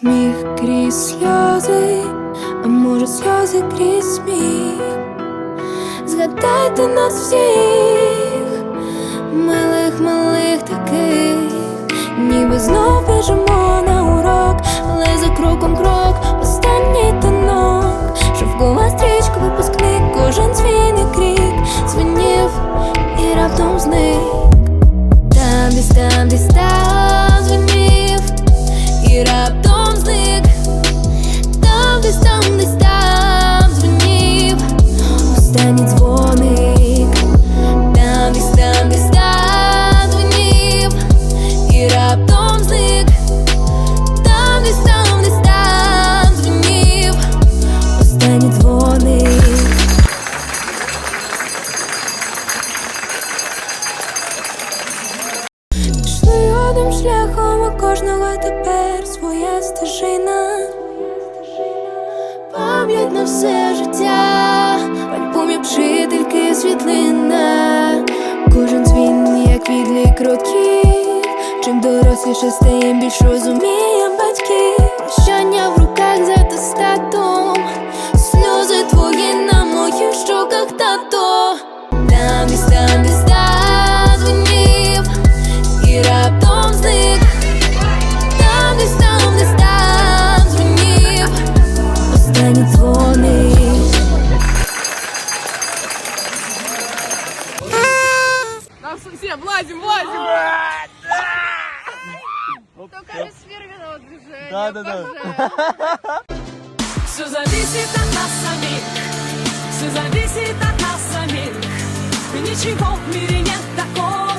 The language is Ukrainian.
Сміх крізь сльози, а може сльози крізь сміх. Згадайте нас всіх, милих, малих таких, ніби знов біжимо на урок, але за кроком крок, останній танок, Шовкова стрічка, випускник, кожен свій крик Звенів і раптом зник. Там десь, там десь останній дзвоник. Там десь, там десь там дзвонів і раптом зник. Там десь, там десь там дзвонів останній дзвоник. Пішли одним шляхом, у кожного тепер своя стежина. Пам'ять на все життя, як років. Чим доросліше стаєм, більш розумієм батьки, Прощання в руках за атестатом. Сльози твої на моїх щоках, тато. Там десь там Все, влазим, влазим! Только без фирменного движения. Да, да, да. Все зависит от нас самих, все зависит от нас самих. Ничего в мире нет такого,